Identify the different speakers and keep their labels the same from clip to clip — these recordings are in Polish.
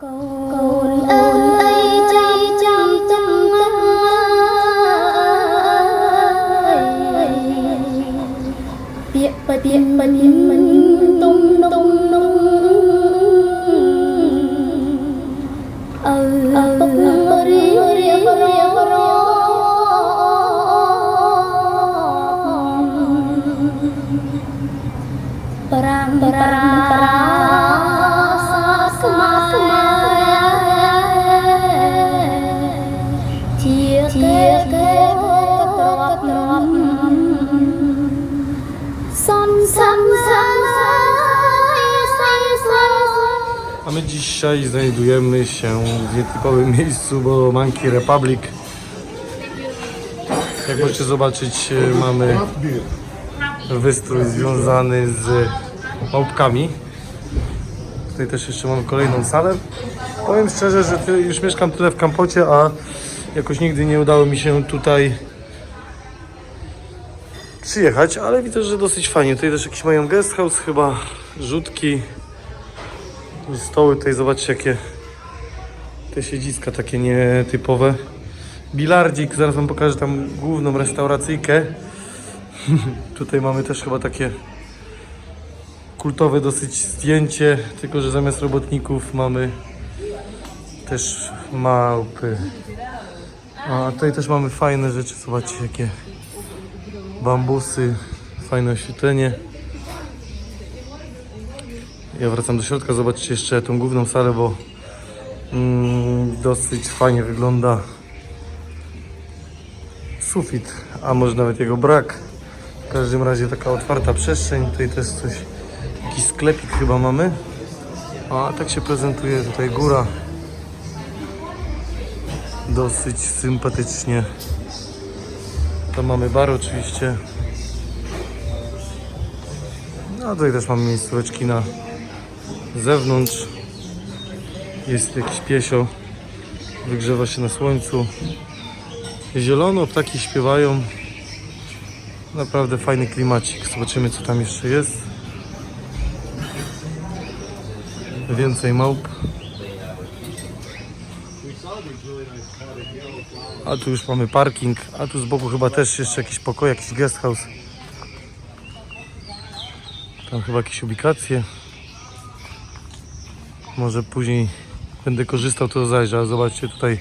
Speaker 1: go.
Speaker 2: A my dzisiaj znajdujemy się w nietypowym miejscu, bo Monkey Republic. Jak możecie zobaczyć, e, mamy wystrój związany z małpkami. Tutaj też jeszcze mamy kolejną salę. Powiem szczerze, że już mieszkam tyle w Kampocie, a jakoś nigdy nie udało mi się tutaj przyjechać, ale widzę, że dosyć fajnie. Tutaj też jakiś mają guest house chyba, rzutki, stoły tutaj zobaczcie jakie te siedziska takie nietypowe. Bilardzik, zaraz wam pokażę tam główną restauracyjkę. Tutaj mamy też chyba takie kultowe dosyć zdjęcie tylko że zamiast robotników mamy też małpy. A tutaj też mamy fajne rzeczy zobaczcie jakie bambusy fajne oświetlenie ja wracam do środka, zobaczcie jeszcze tą główną salę, bo mm, dosyć fajnie wygląda sufit, a może nawet jego brak. W każdym razie taka otwarta przestrzeń, tutaj też coś, jakiś sklepik chyba mamy. A tak się prezentuje tutaj góra. Dosyć sympatycznie. Tam mamy bar oczywiście. A tutaj też mamy miejscóweczki na zewnątrz jest jakiś piesio wygrzewa się na słońcu. Zielono, ptaki śpiewają. Naprawdę fajny klimacik. Zobaczymy co tam jeszcze jest. Więcej małp. A tu już mamy parking. A tu z boku chyba też jeszcze jakiś pokój, jakiś guest house. Tam chyba jakieś ubikacje może później będę korzystał, to zajrzę. Zobaczcie tutaj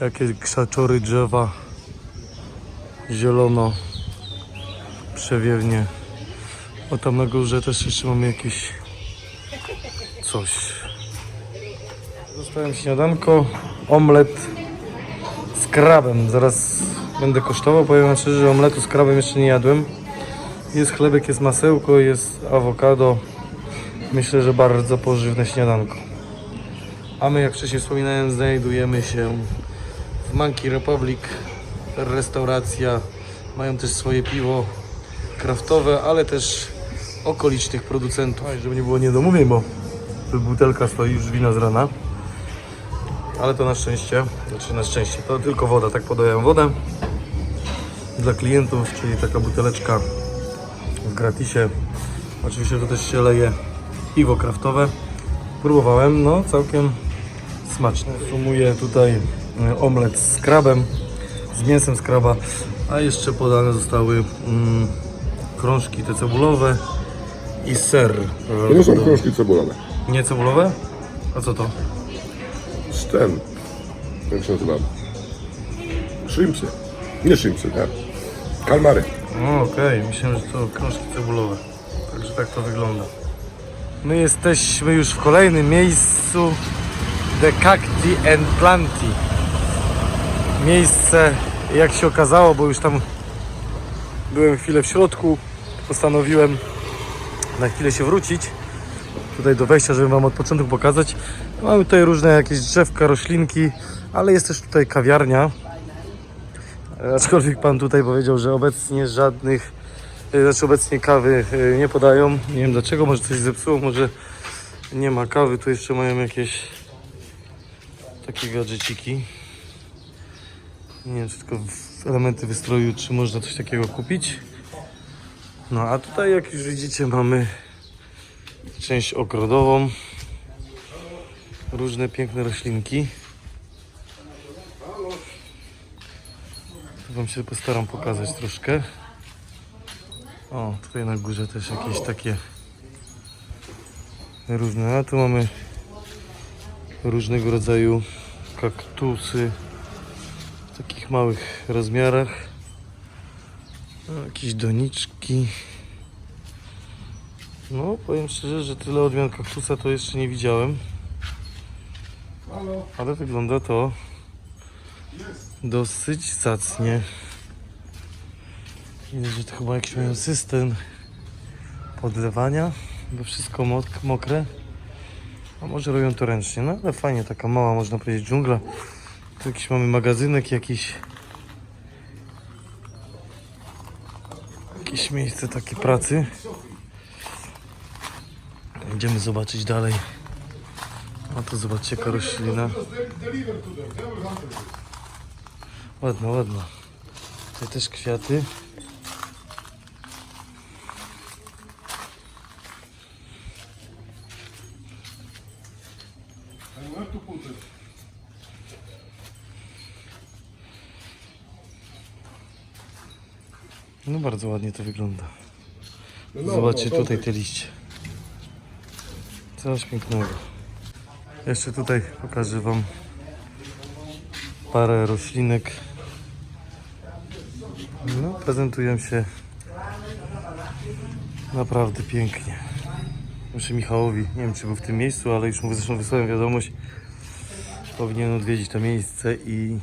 Speaker 2: jakie krzaczory, drzewa. Zielono. Przewiewnie. O tam na górze też jeszcze mamy jakieś coś. Dostałem śniadanko, omlet z krabem. Zaraz będę kosztował. Powiem wam szczerze, że omletu z krabem jeszcze nie jadłem. Jest chlebek, jest masełko, jest awokado. Myślę, że bardzo pożywne śniadanko. A my, jak wcześniej wspominałem, znajdujemy się w Monkey Republic. Restauracja. Mają też swoje piwo kraftowe, ale też okolicznych producentów. Oj, żeby nie było niedomówień, bo butelka stoi już wina z rana. Ale to na szczęście, znaczy na szczęście, to tylko woda, tak podają wodę dla klientów, czyli taka buteleczka w gratisie. Oczywiście to też się leje piwo kraftowe. Próbowałem, no całkiem smaczne. Sumuję tutaj e, omlet z krabem, z mięsem z kraba, a jeszcze podane zostały mm, krążki te cebulowe i ser.
Speaker 3: To nie są krążki cebulowe.
Speaker 2: Nie cebulowe? A co to?
Speaker 3: Z ten, jak się nazywa? Shrimpsy. Nie shrimpsy, tak. Kalmary.
Speaker 2: Okej, myślałem, że to krążki cebulowe. Także tak to wygląda. My jesteśmy już w kolejnym miejscu The Cacti and Planti. Miejsce, jak się okazało, bo już tam byłem chwilę w środku, postanowiłem na chwilę się wrócić tutaj do wejścia, żeby Wam od początku pokazać. Mamy tutaj różne jakieś drzewka, roślinki, ale jest też tutaj kawiarnia. Aczkolwiek Pan tutaj powiedział, że obecnie żadnych, znaczy obecnie kawy e, nie podają. Nie wiem dlaczego, może coś zepsuło, może nie ma kawy. Tu jeszcze mają jakieś takie gadżeciki. Nie wiem, czy tylko elementy wystroju, czy można coś takiego kupić. No a tutaj, jak już widzicie, mamy część ogrodową. różne piękne roślinki. Wam się postaram pokazać troszkę. O, tutaj na górze też jakieś takie różne. A tu mamy różnego rodzaju kaktusy w takich małych rozmiarach. O, jakieś doniczki. No, powiem szczerze, że tyle odmian kaktusa to jeszcze nie widziałem. Ale wygląda to dosyć zacnie. Że to chyba jakiś mają system podlewania, bo wszystko mok- mokre. A może robią to ręcznie, no ale fajnie, taka mała, można powiedzieć, dżungla. Tu jakiś mamy magazynek jakiś. Jakieś miejsce takie pracy. Idziemy zobaczyć dalej. A to zobaczcie, jaka roślina. Ładna, ładna. Tutaj też kwiaty. Bardzo ładnie to wygląda. Zobaczcie tutaj te liście. Coś pięknego. Jeszcze tutaj pokażę Wam parę roślinek. No, prezentują się naprawdę pięknie. Muszę Michałowi, nie wiem czy był w tym miejscu, ale już mu zresztą wysłałem wiadomość. Powinien odwiedzić to miejsce i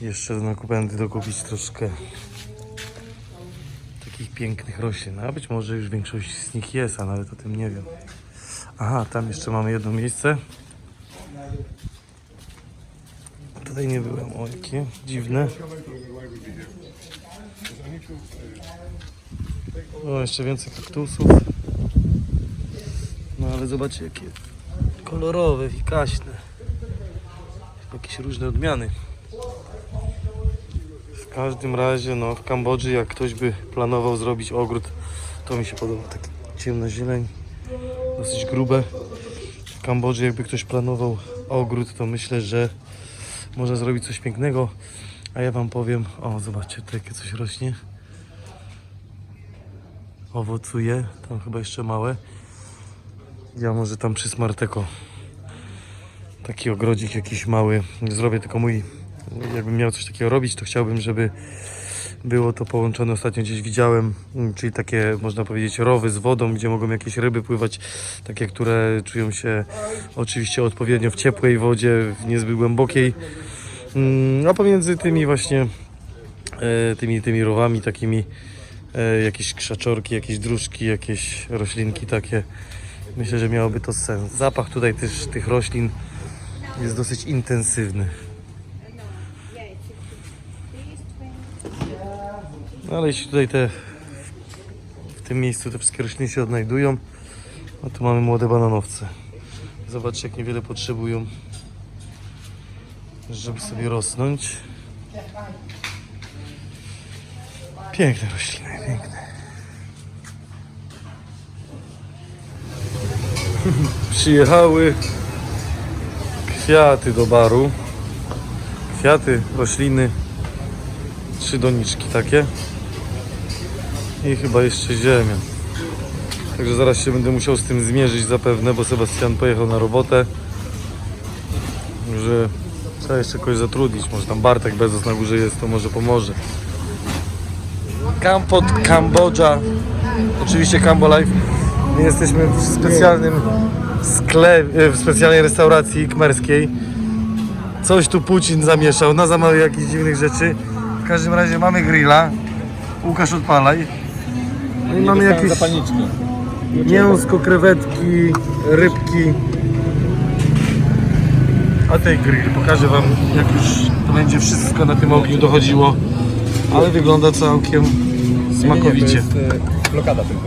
Speaker 2: jeszcze na kupędy dokupić troszkę pięknych roślin. A być może już większość z nich jest, a nawet o tym nie wiem. Aha, tam jeszcze mamy jedno miejsce. Tutaj nie byłem. O, jakie dziwne. O, jeszcze więcej kaktusów. No ale zobaczcie, jakie kolorowe, wikaśne. Jakieś różne odmiany. Każdym razie, no w Kambodży, jak ktoś by planował zrobić ogród, to mi się podoba. Taki ciemna zieleń, dosyć grube. W Kambodży, jakby ktoś planował ogród, to myślę, że można zrobić coś pięknego. A ja Wam powiem, o zobaczcie, tutaj jakie coś rośnie. Owocuje, tam chyba jeszcze małe. Ja może tam przy Smarteko taki ogrodzik jakiś mały zrobię, tylko mój jakbym miał coś takiego robić, to chciałbym, żeby było to połączone, ostatnio gdzieś widziałem, mm, czyli takie można powiedzieć rowy z wodą, gdzie mogą jakieś ryby pływać, takie, które czują się oczywiście odpowiednio w ciepłej wodzie, w niezbyt głębokiej, Mm, a pomiędzy tymi właśnie e, tymi, tymi rowami takimi e, jakieś krzaczorki, jakieś dróżki, jakieś roślinki takie. Myślę, że miałoby to sens. Zapach tutaj też tych roślin jest dosyć intensywny. No ale jeśli tutaj te w tym miejscu te wszystkie rośliny się odnajdują, no to mamy młode bananowce. Zobaczcie jak niewiele potrzebują, żeby sobie rosnąć. Piękne rośliny, piękne. Przyjechały kwiaty do baru. Kwiaty, rośliny, trzy doniczki takie. I chyba jeszcze ziemia. Także zaraz się będę musiał z tym zmierzyć zapewne, bo Sebastian pojechał na robotę. Że trzeba jeszcze kogoś zatrudnić. Może tam Bartek Bezos na górze jest, to może pomoże. Kampot, Kambodża. Oczywiście Cambo Life. My jesteśmy w specjalnym sklepie, w specjalnej restauracji kmerskiej. Coś tu Pucin zamieszał, na zamawiał jakichś dziwnych rzeczy. W każdym razie mamy grilla. Łukasz odpalaj. I mamy jakieś mięsko, krewetki, rybki. A tej grill, pokażę wam jak już to będzie wszystko na tym ogniu dochodziło. Ale wygląda całkiem smakowicie.
Speaker 3: Blokada tylko.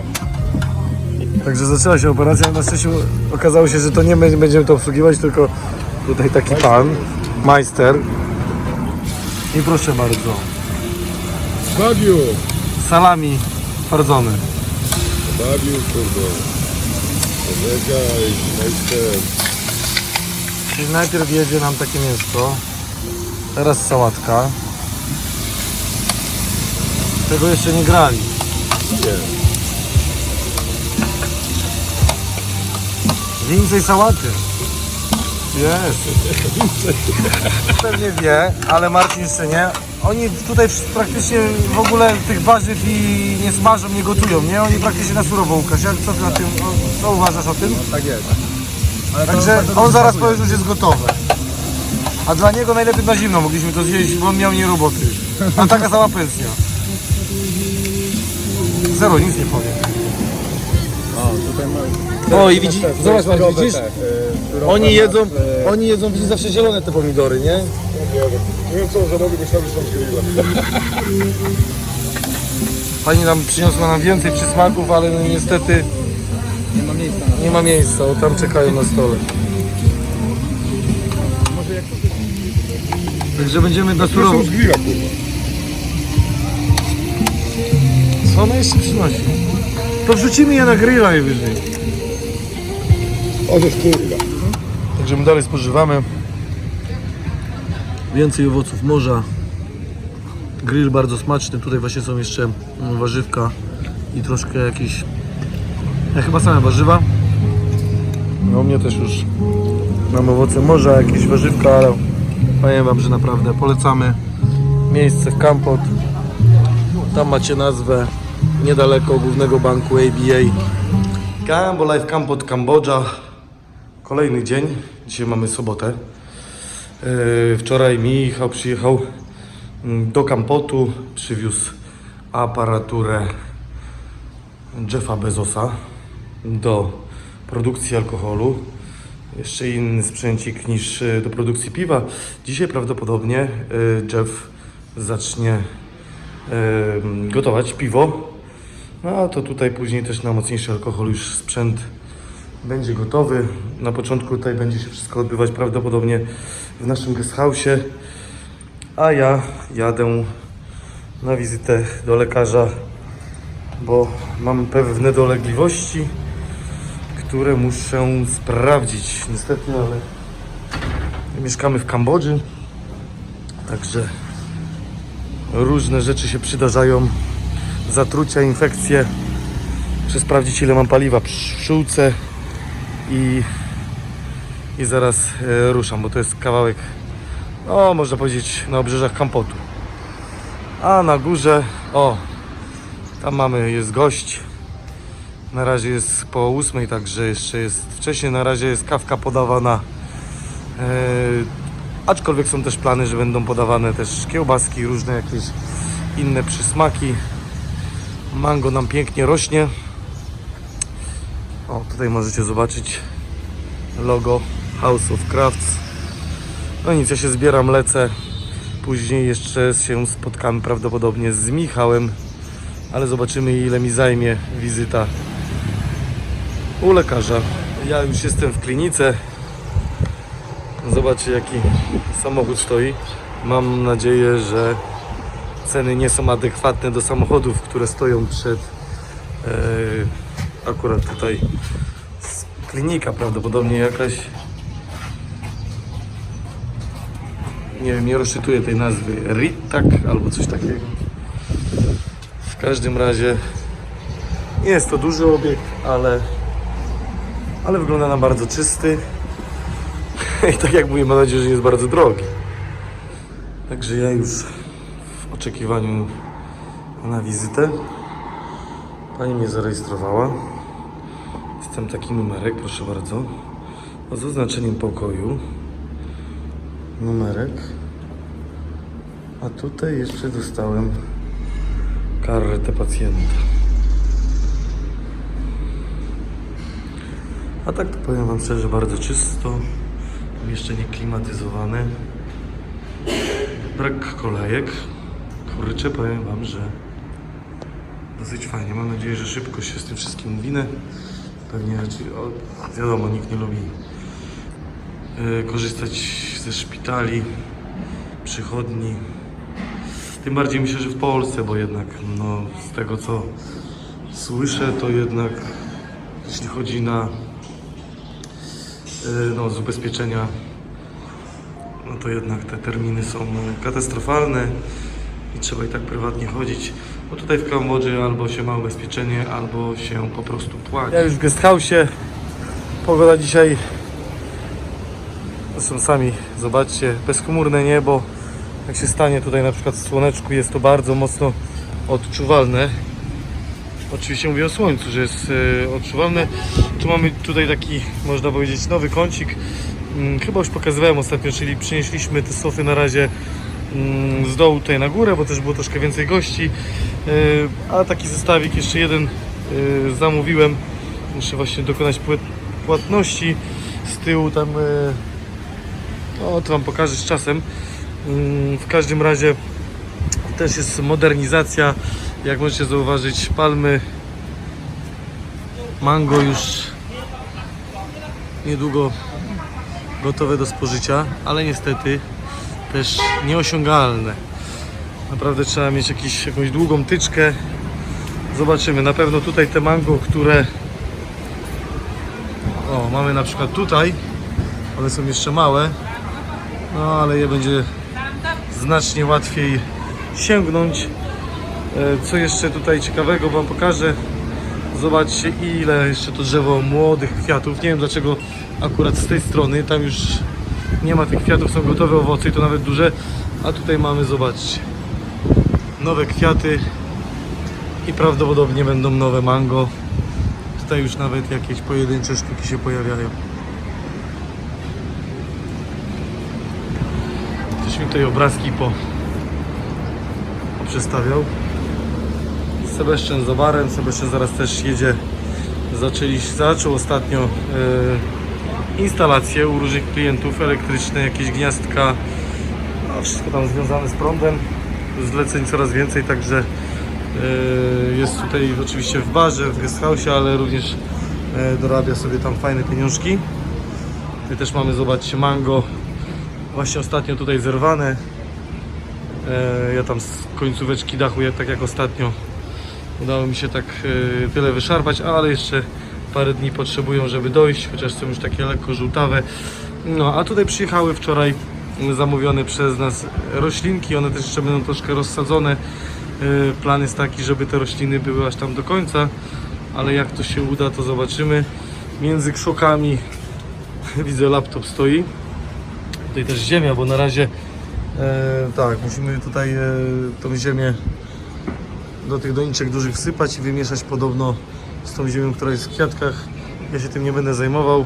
Speaker 2: Także zaczęła się operacja, na szczęście okazało się, że to nie my będziemy to obsługiwać, tylko tutaj taki pan, majster. I proszę bardzo,
Speaker 3: Babiu!
Speaker 2: salami fardzone.
Speaker 3: Babiu, kurde. Poczekaj, majster.
Speaker 2: Czyli najpierw jedzie nam takie mięsko, teraz sałatka. Tego jeszcze nie grali.
Speaker 3: Nie.
Speaker 2: Więcej sałaty. Jest. Pewnie wie, ale Marcin jeszcze nie. Oni tutaj praktycznie w ogóle tych warzyw i nie smażą, nie gotują, nie? Oni praktycznie na surowo, Łukasz. Jak co ty na tym, o, co uważasz o tym?
Speaker 4: Tak jest. Ale to
Speaker 2: Także
Speaker 4: bardzo
Speaker 2: on
Speaker 4: dobrze
Speaker 2: zaraz
Speaker 4: smakuje.
Speaker 2: powie, że już jest gotowe. A dla niego najlepiej na zimno mogliśmy to zjeść, bo on miał nie roboty. A taka sama pensja. Zero, nic nie powiem.
Speaker 4: O, tutaj mamy...
Speaker 2: O i widzi, zobacz
Speaker 4: Zdrowe
Speaker 2: widzisz? Oni jedzą, oni jedzą, widzisz, zawsze zielone te pomidory, nie?
Speaker 3: Nie wiem co on zarobi, myślałem, że tam.
Speaker 2: Pani nam przyniosła nam więcej przysmaków, ale no niestety
Speaker 4: Nie ma miejsca
Speaker 2: nie ma miejsca, o, tam czekają na stole.
Speaker 4: Może jak
Speaker 2: Także będziemy na
Speaker 3: To
Speaker 2: surowo.
Speaker 3: z grilla, kurwa.
Speaker 2: Co ona jeszcze przynosi? To wrzucimy je na grilla najwyżej.
Speaker 3: O, to jest kurwa.
Speaker 2: Także my dalej spożywamy. Więcej owoców morza. Grill bardzo smaczny. Tutaj właśnie są jeszcze mm, warzywka i troszkę jakieś. Ja chyba same warzywa. No mnie też już mam owoce morza, jakieś warzywka, ale powiem wam, że naprawdę polecamy miejsce Kampot. Tam macie nazwę niedaleko głównego banku ABA. Cambo Life Kampot Kambodża. Kolejny dzień. Dzisiaj mamy sobotę. Yy, Wczoraj Michał przyjechał mm, do Kampotu, przywiózł aparaturę Jeffa Bezosa do produkcji alkoholu. Jeszcze inny sprzęcik niż y, do produkcji piwa. Dzisiaj prawdopodobnie y, Jeff zacznie y, gotować piwo. No a to tutaj później też na mocniejszy alkohol już sprzęt będzie gotowy. Na początku tutaj będzie się wszystko odbywać prawdopodobnie w naszym guest house'ie. A ja jadę na wizytę do lekarza, bo mam pewne dolegliwości, które muszę sprawdzić. Niestety, ale mieszkamy w Kambodży, także różne rzeczy się przydarzają. Zatrucia, infekcje. Muszę sprawdzić ile mam paliwa przy pszczółce i, i zaraz e, ruszam, bo to jest kawałek, no można powiedzieć, na obrzeżach Kampotu. A na górze, o, tam mamy, jest gość. Na razie jest po ósmej, także jeszcze jest wcześniej. Na razie jest kawka podawana. E, aczkolwiek są też plany, że będą podawane też kiełbaski, różne jakieś inne przysmaki. Mango nam pięknie rośnie. O, tutaj możecie zobaczyć logo House of Crafts. No nic, ja się zbieram, lecę. Później jeszcze się spotkamy prawdopodobnie z Michałem, ale zobaczymy ile mi zajmie wizyta u lekarza. Ja już jestem w klinice. Zobaczcie jaki samochód stoi. Mam nadzieję, że ceny nie są adekwatne do samochodów, które stoją przed e, akurat tutaj klinika prawdopodobnie jakaś. Nie wiem, nie rozczytuję tej nazwy. Ritak albo coś takiego. W każdym razie nie jest to duży obiekt, ale ale wygląda na bardzo czysty. I tak jak mówię, mam nadzieję, że jest bardzo drogi. Także ja już w oczekiwaniu na wizytę Pani mnie zarejestrowała. Jestem taki numerek, proszę bardzo. Z oznaczeniem pokoju. Numerek. A tutaj jeszcze dostałem kartę pacjenta. A tak to powiem Wam szczerze, bardzo czysto. Jeszcze nie klimatyzowane. Brak kolejek. Kurczę, powiem Wam, że dosyć fajnie. Mam nadzieję, że szybko się z tym wszystkim uwinę. Pewnie, o, wiadomo, nikt nie lubi e, korzystać ze szpitali, przychodni. Tym bardziej myślę, że w Polsce, bo jednak no, z tego co słyszę, to jednak jeśli chodzi na no, z ubezpieczenia, no to jednak te terminy są e, katastrofalne i trzeba i tak prywatnie chodzić. Bo tutaj w Kambodży albo się ma ubezpieczenie, albo się po prostu płaci. Ja już w guest Pogoda dzisiaj Zresztą sami zobaczcie, bezchmurne niebo. Jak się stanie tutaj na przykład w słoneczku, jest to bardzo mocno odczuwalne. Oczywiście mówię o słońcu, że jest e, odczuwalne. Tu mamy tutaj taki, można powiedzieć, nowy kącik. Mm, chyba już pokazywałem ostatnio, czyli przynieśliśmy te sofy na razie z dołu tutaj na górę, bo też było troszkę więcej gości. E, a taki zestawik, jeszcze jeden e, zamówiłem. Muszę właśnie dokonać płat- płatności. Z tyłu tam e, no, to Wam pokażę z czasem. Mm, W każdym razie też jest modernizacja. Jak możecie zauważyć, palmy mango już niedługo gotowe do spożycia, ale niestety też nieosiągalne. Naprawdę trzeba mieć jakiś, jakąś długą tyczkę. Zobaczymy. Na pewno tutaj te mango, które o, mamy na przykład tutaj, one są jeszcze małe, no ale je będzie znacznie łatwiej sięgnąć. E, Co jeszcze tutaj ciekawego Wam pokażę. Zobaczcie ile jeszcze to drzewo młodych kwiatów. Nie wiem dlaczego akurat z tej strony. Tam już nie ma tych kwiatów, są gotowe owoce i to nawet duże. A tutaj mamy, zobaczcie, nowe kwiaty i prawdopodobnie będą nowe mango. Tutaj już nawet jakieś pojedyncze sztuki się pojawiają. Ktoś mi tutaj obrazki po poprzestawiał. Sebastian z Obarem. Sebastian zaraz też jedzie. Zaczęli, zaczął ostatnio e, instalacje u różnych klientów elektryczne, jakieś gniazdka, no, wszystko tam związane z prądem. Zleceń coraz więcej, także e, jest tutaj oczywiście w barze, w guest house, ale również e, dorabia sobie tam fajne pieniążki. Tutaj też mamy, zobaczcie, mango. Właśnie ostatnio tutaj zerwane. E, ja tam z końcóweczki dachu, tak jak ostatnio, udało mi się tak tyle wyszarpać, ale jeszcze parę dni potrzebują, żeby dojść, chociaż są już takie lekko żółtawe. No, a tutaj przyjechały wczoraj zamówione przez nas roślinki, one też jeszcze będą troszkę rozsadzone. E, Plan jest taki, żeby te rośliny były aż tam do końca, ale jak to się uda, to zobaczymy. Między krzokami widzę laptop stoi. Tutaj też ziemia, bo na razie e, tak, musimy tutaj e, tą ziemię do tych doniczek dużych wsypać i wymieszać podobno z tą ziemią, która jest w kwiatkach. Ja się tym nie będę zajmował.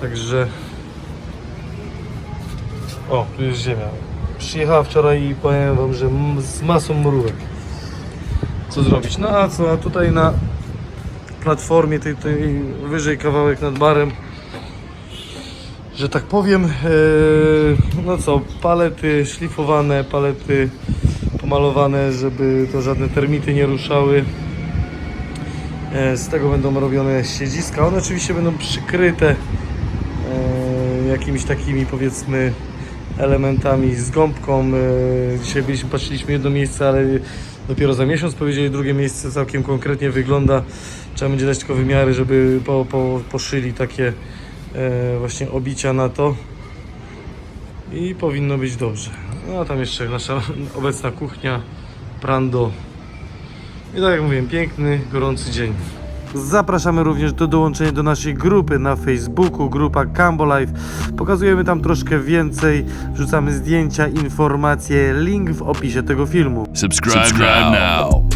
Speaker 2: Także o, tu jest ziemia. Przyjechała wczoraj i powiem wam, że z masą mrówek. Co zrobić? No a co, a tutaj na platformie tej, tej wyżej kawałek nad barem że tak powiem, e, no co, palety szlifowane, palety pomalowane, żeby to żadne termity nie ruszały. E, Z tego będą robione siedziska. One oczywiście będą przykryte e, jakimiś takimi powiedzmy elementami z gąbką. E, Dzisiaj byliśmy, patrzyliśmy jedno miejsce, ale dopiero za miesiąc powiedzieli drugie miejsce całkiem konkretnie wygląda. Trzeba będzie dać tylko wymiary, żeby po, po, poszyli takie właśnie obicia na to i powinno być dobrze. No a tam jeszcze nasza obecna kuchnia, prando. I tak jak mówiłem, piękny, gorący dzień. Zapraszamy również do dołączenia do naszej grupy na Facebooku, grupa Cambo Life. Pokazujemy tam troszkę więcej, wrzucamy zdjęcia, informacje, link w opisie tego filmu.
Speaker 5: Subscribe, now.